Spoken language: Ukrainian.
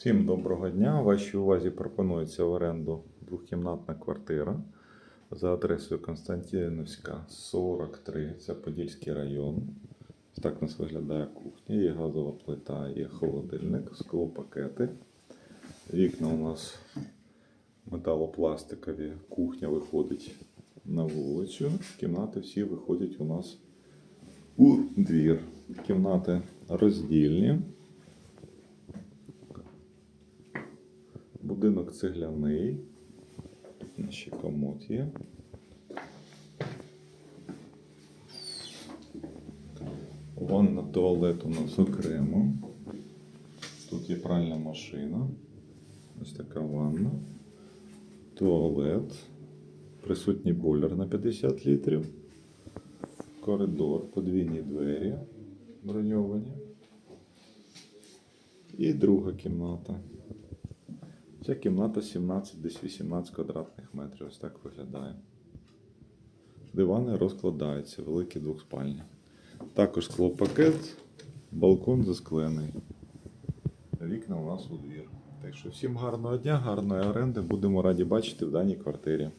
Всім доброго дня. Вашій увазі пропонується в оренду двохкімнатна квартира за адресою Константинівська, 43. Це Подільський район. Так у нас виглядає кухня. Є газова плита, є холодильник, склопакети. Вікна у нас металопластикові. Кухня виходить на вулицю. Кімнати всі виходять у нас у двір. Кімнати роздільні. Будинок цегляний. Тут ще комод є. Ванна туалет у нас окремо. Тут є пральна машина. Ось така ванна. Туалет. Присутній бойлер на 50 літрів. Коридор, подвійні двері броньовані. І друга кімната. Ця кімната 17, десь 18 квадратних метрів. Ось так виглядає. Дивани розкладаються, великі двохспальні. Також склопакет, балкон засклений. Вікна у нас у двір. Так що всім гарного дня, гарної оренди. Будемо раді бачити в даній квартирі.